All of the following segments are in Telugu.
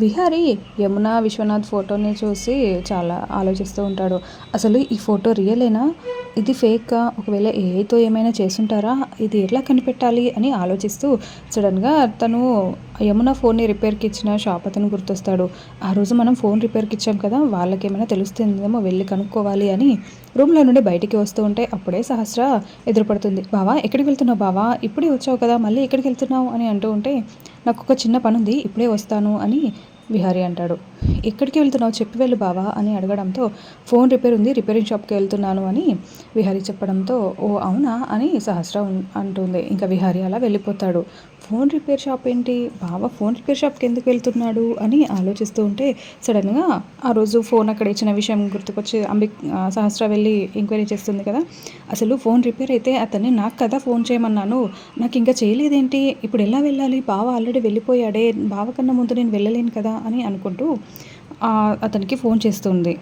విహారి యమున విశ్వనాథ్ ఫోటోని చూసి చాలా ఆలోచిస్తూ ఉంటాడు. అసలు ఈ ఫోటో రియలేనా ఇది ఫేకా ఒకవేళ ఏఐతో ఏమైనా చేసుంటారా? ఇది ఎలా కనిపెట్టాలి? అని ఆలోచిస్తూ సడన్గా తను యమున ఫోన్ని రిపేర్కి ఇచ్చిన షాప్ అతను గుర్తొస్తాడు. ఆ రోజు మనం ఫోన్ రిపేర్కి ఇచ్చాం కదా? వాళ్ళకి ఏమైనా తెలుస్తుందేమో వెళ్ళి కనుక్కోవాలి అని రూమ్లో నుండి బయటికి వస్తూ ఉంటే అప్పుడే సహస్ర ఎదురుపడుతుంది. బావా ఎక్కడికి వెళ్తున్నావు బావా? ఇప్పుడే వచ్చావు కదా? మళ్ళీ ఎక్కడికి వెళ్తున్నావు? అని అంటూ ఉంటే నాకు ఒక చిన్న పని ఉంది ఇప్పుడే వస్తాను అని విహారీ అంటాడు. ఎక్కడికి వెళ్తున్నావు? చెప్పి వెళ్ళు బావా అని అడగడంతో ఫోన్ రిపేర్ ఉంది రిపేరింగ్ షాప్కి వెళ్తున్నాను అని విహారీ చెప్పడంతో ఓ అవునా అని సహస్ర అంటుంది. ఇంకా విహారీ అలా వెళ్ళిపోతాడు. ఫోన్ రిపేర్ షాప్ ఏంటి? బావ ఫోన్ రిపేర్ షాప్కి ఎందుకు వెళ్తున్నాడు? అని ఆలోచిస్తూ ఉంటే సడన్గా ఆ రోజు ఫోన్ అక్కడ ఇచ్చిన విషయం గుర్తుకొచ్చి అంబి సహస్ర వెళ్ళి ఎంక్వైరీ చేస్తుంది కదా. అసలు ఫోన్ రిపేర్ అయితే అతన్ని నాకు కదా ఫోన్ చేయమన్నాను. నాకు ఇంకా చేయలేదేంటి? ఇప్పుడు ఎలా వెళ్ళాలి? బావ ఆల్రెడీ వెళ్ళిపోయాడే. బావ కన్నా ముందు నేను వెళ్ళలేను కదా అని అనుకుంటూ అతనికి ఫోన్ చేస్తుంది.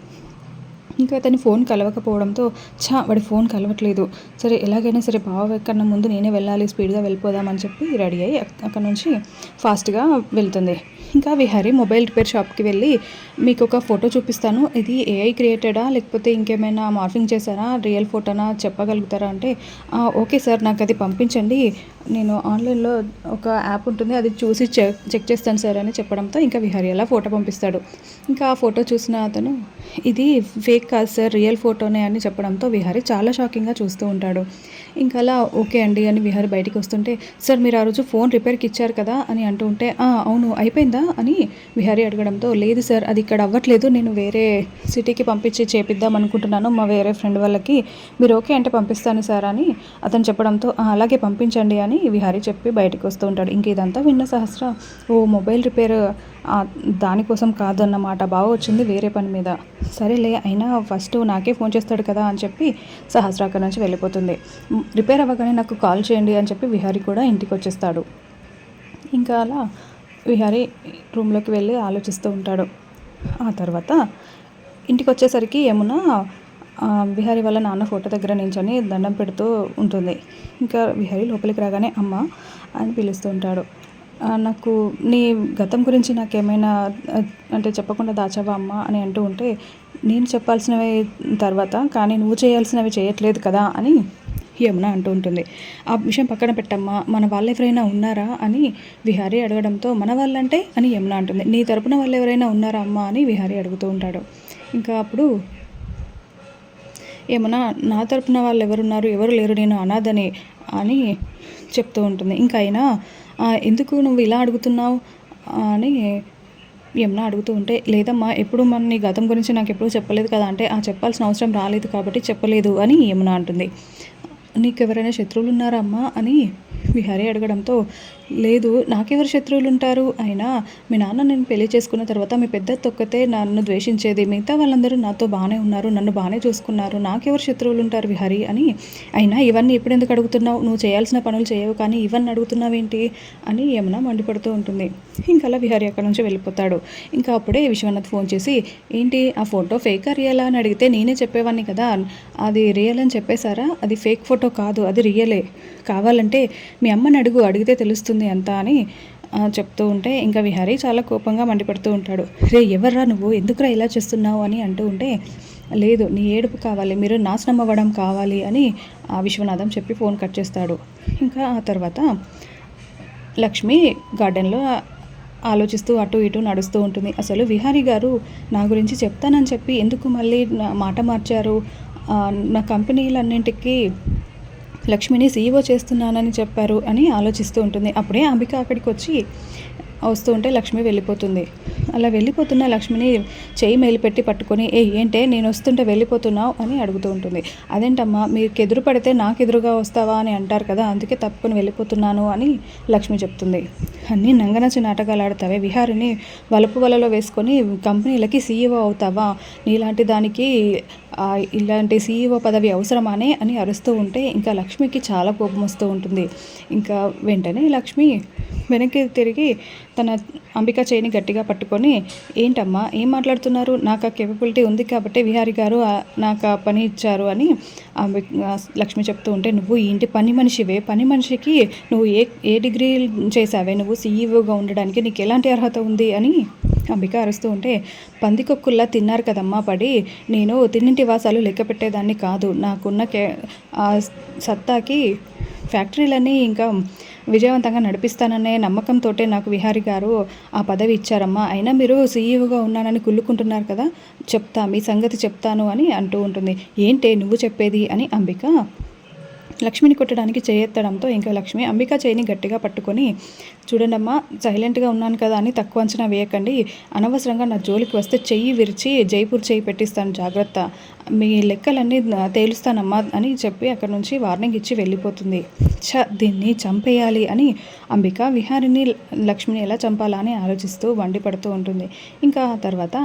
ఇంకా అతని ఫోన్ కలవకపోవడంతో ఛా వాడి ఫోన్ కలవట్లేదు. సరే ఎలాగైనా సరే బావ కన్నా ముందు నేనే వెళ్ళాలి స్పీడ్గా వెళ్ళిపోదామని చెప్పి రెడీ అయ్యి అక్కడ నుంచి ఫాస్ట్గా వెళ్తుంది. ఇంకా విహారి మొబైల్ రిపేర్ షాప్కి వెళ్ళి మీకు ఒక ఫోటో చూపిస్తాను. ఇది ఏఐ క్రియేటెడా లేకపోతే ఇంకేమైనా మార్ఫింగ్ చేశారా? రియల్ ఫోటోనా? చెప్పగలుగుతారా? అంటే ఓకే సార్ నాకు అది పంపించండి. నేను ఆన్లైన్లో ఒక యాప్ ఉంటుంది అది చూసి చెక్ చెక్ చేస్తాను సార్ అని చెప్పడంతో ఇంకా విహారీ అలా ఫోటో పంపిస్తాడు. ఇంకా ఆ ఫోటో చూసిన అతను ఇది ఫేక్ కాదు సార్ రియల్ ఫోటోనే అని చెప్పడంతో విహారీ చాలా షాకింగ్గా చూస్తూ ఉంటాడు. ఇంకా అలా ఓకే అండి అని విహారీ బయటికి వస్తుంటే సార్ మీరు ఆ రోజు ఫోన్ రిపేర్కి ఇచ్చారు కదా అని అంటూ ఉంటే అవును అయిపోయిందా అని విహారీ అడగడంతో లేదు సార్ అది ఇక్కడ అవ్వట్లేదు నేను వేరే సిటీకి పంపించి చేపిద్దాం అనుకుంటున్నాను మా వేరే ఫ్రెండ్ వాళ్ళకి. మీరు ఓకే అంటే పంపిస్తాను సార్ అని అతను చెప్పడంతో అలాగే పంపించండి అని అని విహారీ చెప్పి బయటకు వస్తూ ఉంటాడు. ఇంక ఇదంతా విన్న సహస్ర ఓ మొబైల్ రిపేర్ దానికోసం కాదన్నమాట బాగా వచ్చింది వేరే పని మీద. సరేలే అయినా ఫస్ట్ నాకే ఫోన్ చేస్తాడు కదా అని చెప్పి సహస్ర అక్కడి నుంచి వెళ్ళిపోతుంది. రిపేర్ అవ్వగానే నాకు కాల్ చేయండి అని చెప్పి విహారీ కూడా ఇంటికి వచ్చేస్తాడు. ఇంకా అలా విహారీ రూమ్లోకి వెళ్ళి ఆలోచిస్తూ ఉంటాడు. ఆ తర్వాత ఇంటికి వచ్చేసరికి ఏమున్నా బిహారీ వాళ్ళ నాన్న ఫోటో దగ్గర నించొని దండం పెడుతూ ఉంటుంది. ఇంకా విహారీ లోపలికి రాగానే అమ్మ అని పిలుస్తూ ఉంటాడు. నాకు నీ గతం గురించి నాకేమైనా అంటే చెప్పకుండా దాచావా అమ్మ అని అంటూ ఉంటే నేను చెప్పాల్సినవి తర్వాత కానీ నువ్వు చేయాల్సినవి చేయట్లేదు కదా అని యమున అంటూ ఉంటుంది. ఆ విషయం పక్కన పెట్టమ్మా మన వాళ్ళు ఎవరైనా ఉన్నారా అని విహారీ అడగడంతో మన వాళ్ళంటే అని యమున అంటుంది. నీ తరపున వాళ్ళు ఎవరైనా ఉన్నారా అమ్మ అని విహారీ అడుగుతూ ఉంటాడు. ఇంకా అప్పుడు ఏమన్నా నా తరపున వాళ్ళు ఎవరున్నారు ఎవరు లేరు? నేను అనాథని అని చెప్తూ ఉంటుంది. ఇంకా అయినా ఎందుకు నువ్వు ఇలా అడుగుతున్నావు? అని ఏమన్నా అడుగుతూ ఉంటే లేదమ్మా ఎప్పుడు మన నీ గతం గురించి నాకు ఎప్పుడూ చెప్పలేదు కదా అంటే ఆ చెప్పాల్సిన అవసరం రాలేదు కాబట్టి చెప్పలేదు అని ఏమన్నా అంటుంది. నీకు ఎవరైనా శత్రువులు ఉన్నారా అమ్మా? అని విహారీ అడగడంతో లేదు నాకెవరు శత్రువులు ఉంటారు అయినా మీ నాన్న నేను పెళ్ళి చేసుకున్న తర్వాత మీ పెద్ద తొక్కతే నన్ను ద్వేషించేది. మిగతా వాళ్ళందరూ నాతో బాగానే ఉన్నారు నన్ను బాగానే చూసుకున్నారు. నాకెవరు శత్రువులు ఉంటారు విహారీ అని అయినా ఇవన్నీ ఎప్పుడెందుకు అడుగుతున్నావు? నువ్వు చేయాల్సిన పనులు చేయవు కానీ ఇవన్నీ అడుగుతున్నావేంటి? అని ఏమన్నా మండిపడుతూ ఉంటుంది. ఇంకా అలా విహారీ అక్కడ నుంచి వెళ్ళిపోతాడు. ఇంకా అప్పుడే విశ్వనాథ్ ఫోన్ చేసి ఏంటి ఆ ఫోటో ఫేక్ రియలా? అని అడిగితే నేనే చెప్పేవాడిని కదా. అది రియల్ అని చెప్పేశారా? అది ఫేక్ ఫోటో కాదు అది రియలే. కావాలంటే మీ అమ్మని అడుగు అడిగితే తెలుస్తుంది. అంతా అని చెప్తూ ఉంటే ఇంకా విహారీ చాలా కోపంగా మండిపడుతూ ఉంటాడు. రే ఎవర్రా నువ్వు? ఎందుకురా ఇలా చేస్తున్నావు? అని అంటూ ఉంటే లేదు నీ ఏడుపు కావాలి మీరు నాశనం అవ్వడం కావాలి అని ఆ విశ్వనాథం చెప్పి ఫోన్ కట్ చేస్తాడు. ఇంకా ఆ తర్వాత లక్ష్మి గార్డెన్లో ఆలోచిస్తూ అటు ఇటు నడుస్తూ ఉంటుంది. అసలు విహారీ గారు నా గురించి చెప్తానని చెప్పి ఎందుకు మళ్ళీ మాట మార్చారు? నా కంపెనీలన్నింటికి లక్ష్మిని సీఈఓ చేస్తున్నానని చెప్పారు అని ఆలోచిస్తూ ఉంటుంది. అప్పుడే అంబిక అక్కడికి వచ్చి వస్తూ ఉంటే లక్ష్మి వెళ్ళిపోతుంది. అలా వెళ్ళిపోతున్న లక్ష్మిని చేయి మేలుపెట్టి పట్టుకొని ఏ ఏంటే? నేను వస్తుంటే వెళ్ళిపోతున్నావు? అని అడుగుతూ ఉంటుంది. అదేంటమ్మా? మీకు ఎదురు పడితే నాకు ఎదురుగా వస్తావా? అని అంటారు కదా అందుకే తప్పుకొని వెళ్ళిపోతున్నాను అని లక్ష్మి చెప్తుంది. అన్నీ నంగనచి నాటకాలు ఆడతావే? విహారిని వలుపు వలలో వేసుకొని కంపెనీలకి సీఈఓ అవుతావా? నీలాంటి దానికి ఇలాంటి సీఈఓ పదవి అవసరమానే? అని అరుస్తూ ఉంటే ఇంకా లక్ష్మికి చాలా కోపం వస్తూ ఉంటుంది. ఇంకా వెంటనే లక్ష్మి వెనక్కి తిరిగి తన అంబిక చేయిని గట్టిగా పట్టుకొని ఏంటమ్మా ఏం మాట్లాడుతున్నారు? నాకు ఆ కేపబిలిటీ ఉంది కాబట్టి విహారి గారు నాకు ఆ పని ఇచ్చారు అని లక్ష్మి చెప్తూ ఉంటే నువ్వు ఇంటి పని మనిషివే? పని మనిషికి నువ్వు ఏ ఏ డిగ్రీ చేసావే నువ్వు సీఈఓగా ఉండడానికి నీకు ఎలాంటి అర్హత ఉంది? అని అంబిక అరుస్తూ ఉంటే పందికొక్కుల్లా తిన్నారు కదమ్మా పడి నేను తిన్నింటి వాసాలు లెక్క పెట్టేదాన్ని కాదు. నాకున్న కే ఆ సత్తాకి ఫ్యాక్టరీలన్నీ ఇంకా విజయవంతంగా నడిపిస్తాననే నమ్మకంతో నాకు విహారి గారు ఆ పదవి ఇచ్చారమ్మా. అయినా మీరు సీఈఓగా ఉన్నానని కుళ్ళుకుంటున్నారు కదా చెప్తా మీ సంగతి చెప్తాను అని అంటూ ఉంటుంది. ఏంటే నువ్వు చెప్పేది అని అంబిక లక్ష్మిని కొట్టడానికి చేయెత్తడంతో ఇంకా లక్ష్మి అంబికా చేయిని గట్టిగా పట్టుకొని చూడండమ్మా సైలెంట్గా ఉన్నాను కదా అని తక్కువ అంచనా వేయకండి. అనవసరంగా నా జోలికి వస్తే చెయ్యి విరిచి జైపూర్ చెయ్యి పెట్టిస్తాను జాగ్రత్త. మీ లెక్కలన్నీ తేలుస్తానమ్మా అని చెప్పి అక్కడ నుంచి వార్నింగ్ ఇచ్చి వెళ్ళిపోతుంది. చ దీన్ని చంపేయాలి అని అంబిక విహారిని లక్ష్మిని ఎలా చంపాలా అని ఆలోచిస్తూ వండి పడుతూ ఉంటుంది. ఇంకా తర్వాత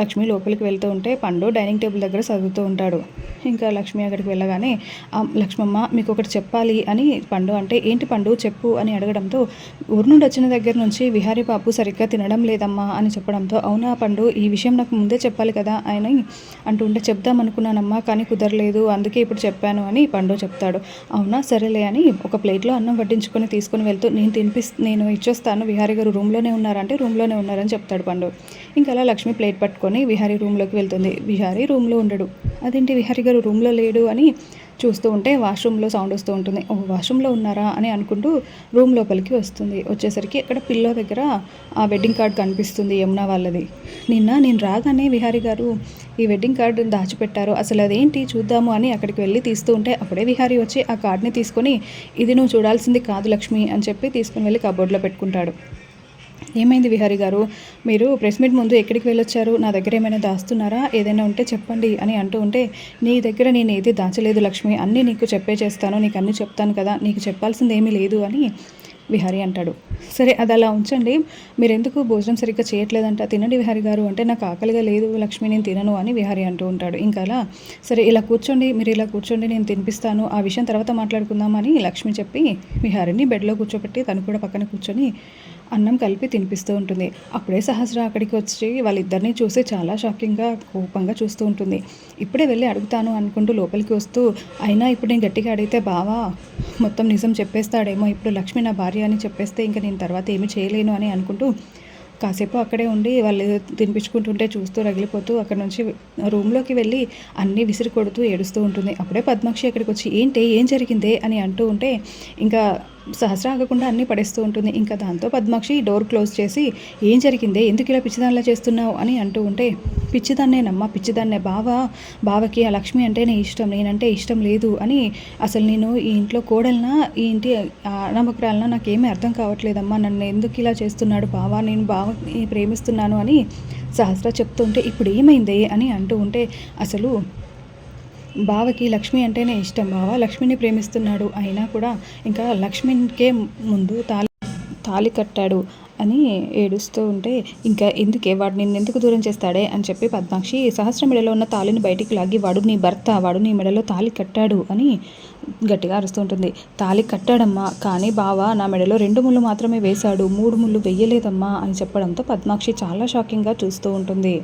లక్ష్మి లోపలికి వెళ్తూ ఉంటే పండు డైనింగ్ టేబుల్ దగ్గర చదువుతూ ఉంటాడు. ఇంకా లక్ష్మి అక్కడికి వెళ్ళగానే లక్ష్మమ్మ మీకు ఒకటి చెప్పాలి అని పండు అంటే ఏంటి పండు చెప్పు అని అడగడంతో ఊరు నుండి వచ్చిన దగ్గర నుంచి విహారీ బాబు సరిగ్గా తినడం లేదమ్మా అని చెప్పడంతో అవునా పండు ఈ విషయం నాకు ముందే చెప్పాలి కదా ఆయన అంటుంటే చెప్దాం అనుకున్నానమ్మా కానీ కుదరలేదు అందుకే ఇప్పుడు చెప్పాను అని పండు చెప్తాడు. అవునా సరేలే అని ఒక ప్లేట్లో అన్నం వడ్డించుకొని తీసుకొని వెళ్తూ నేను తినిపిస్ నేను ఇచ్చొస్తాను విహారీ గారు రూమ్లోనే ఉన్నారంటే రూమ్లోనే ఉన్నారని చెప్తాడు పండు. ఇంకా అలా లక్ష్మి ప్లేట్ పట్టు పట్టుకొని విహారీ రూమ్లోకి వెళ్తుంది. విహారీ రూమ్లో ఉండడు. అదేంటి విహారీ గారు రూమ్లో లేడు అని చూస్తూ ఉంటే వాష్రూమ్లో సౌండ్ వస్తూ ఉంటుంది. ఓ వాష్రూమ్లో ఉన్నారా? అని అనుకుంటూ రూమ్ లోపలికి వస్తుంది. వచ్చేసరికి అక్కడ పిల్లో దగ్గర ఆ వెడ్డింగ్ కార్డ్ కనిపిస్తుంది యమున వాళ్ళది. నిన్న నేను రాగానే విహారీ గారు ఈ వెడ్డింగ్ కార్డు దాచిపెట్టారు. అసలు అదేంటి చూద్దాము అని అక్కడికి వెళ్ళి తీస్తూ ఉంటే అప్పుడే విహారీ వచ్చి ఆ కార్డ్ని తీసుకొని ఇది నువ్వు చూడాల్సింది కాదు లక్ష్మి అని చెప్పి తీసుకుని వెళ్ళి కబోర్డ్లో పెట్టుకుంటాడు. ఏమైంది విహారి గారు? మీరు ప్రెస్ మీట్ ముందు ఎక్కడికి వెళ్ళొచ్చారు? నా దగ్గర ఏమైనా దాస్తున్నారా? ఏదైనా ఉంటే చెప్పండి అని అంటూ ఉంటే నీ దగ్గర నేను ఏది దాచలేదు లక్ష్మి అన్నీ నీకు చెప్పే చేస్తాను నీకు అన్నీ చెప్తాను కదా నీకు చెప్పాల్సింది ఏమీ లేదు అని విహారీ అంటాడు. సరే అది అలా ఉంచండి. మీరు ఎందుకు భోజనం సరిగ్గా చేయట్లేదంట? తినండి విహారీ గారు అంటే నాకు ఆకలిగా లేదు లక్ష్మి నేను తినను అని విహారీ అంటూ ఉంటాడు. ఇంకా అలా సరే ఇలా కూర్చోండి మీరు ఇలా కూర్చోండి నేను తినిపిస్తాను. ఆ విషయం తర్వాత మాట్లాడుకుందామని లక్ష్మి చెప్పి విహారిని బెడ్లో కూర్చోబెట్టి తను కూడా పక్కన కూర్చొని అన్నం కలిపి తినిపిస్తూ ఉంటుంది. అప్పుడే సహస్ర అక్కడికి వచ్చి వాళ్ళిద్దరిని చూసి చాలా షాకింగ్గా కోపంగా చూస్తూ ఉంటుంది. ఇప్పుడే వెళ్ళి అడుగుతాను అనుకుంటూ లోపలికి వస్తూ అయినా ఇప్పుడు నేను గట్టిగా అడిగితే బావా మొత్తం నిజం చెప్పేస్తాడేమో ఇప్పుడు లక్ష్మి నా భార్య అని చెప్పేస్తే ఇంకా నేను తర్వాత ఏమి చేయలేను అని అనుకుంటూ కాసేపు అక్కడే ఉండి వాళ్ళు తినిపించుకుంటుంటే చూస్తూ రగిలిపోతూ అక్కడ నుంచి రూమ్లోకి వెళ్ళి అన్నీ విసిరి కొడుతూ ఏడుస్తూ ఉంటుంది. అప్పుడే పద్మాక్షి అక్కడికి వచ్చి ఏంటి ఏం జరిగిందే? అని అంటూ ఉంటే ఇంకా సహస్ర ఆగకుండా అన్నీ పడేస్తూ ఉంటుంది. ఇంకా దాంతో పద్మాక్షి డోర్ క్లోజ్ చేసి ఏం జరిగిందే? ఎందుకు ఇలా పిచ్చిదానిలా చేస్తున్నావు? అని అంటూ ఉంటే పిచ్చిదాన్నేనమ్మా పిచ్చిదాన్నే బావ. బావకి ఆ లక్ష్మి అంటేనే ఇష్టం నేనంటే ఇష్టం లేదు అని అసలు నేను ఈ ఇంట్లో కోడలనా ఈ ఇంటి అనమకురాలనా నాకేమీ అర్థం కావట్లేదమ్మా. నన్ను ఎందుకు ఇలా చేస్తున్నాడు బావ? నేను బావ ప్రేమిస్తున్నాను అని సహస్ర చెప్తుంటే ఇప్పుడు ఏమైంది? అని అంటూ ఉంటే అసలు బావకి లక్ష్మి అంటేనే ఇష్టం. బావ లక్ష్మిని ప్రేమిస్తున్నాడు. అయినా కూడా ఇంకా లక్ష్మికే ముందు తాలి తాలి కట్టాడు అని ఏడుస్తూ ఉంటే ఇంకా ఎందుకే? వాడు నిన్ను ఎందుకు దూరం చేస్తాడే? అని చెప్పి పద్మాక్షి సహస్ర మెడలో ఉన్న తాలిని బయటికి లాగి వాడు నీ భర్త వాడు నీ మెడలో తాలి కట్టాడు అని గట్టిగా అరుస్తూ ఉంటుంది. తాలి కట్టాడమ్మా కానీ బావ నా మెడలో రెండు ముళ్ళు మాత్రమే వేశాడు. మూడు ముళ్ళు వెయ్యలేదమ్మా అని చెప్పడంతో పద్మాక్షి చాలా షాకింగ్గా చూస్తూ ఉంటుంది.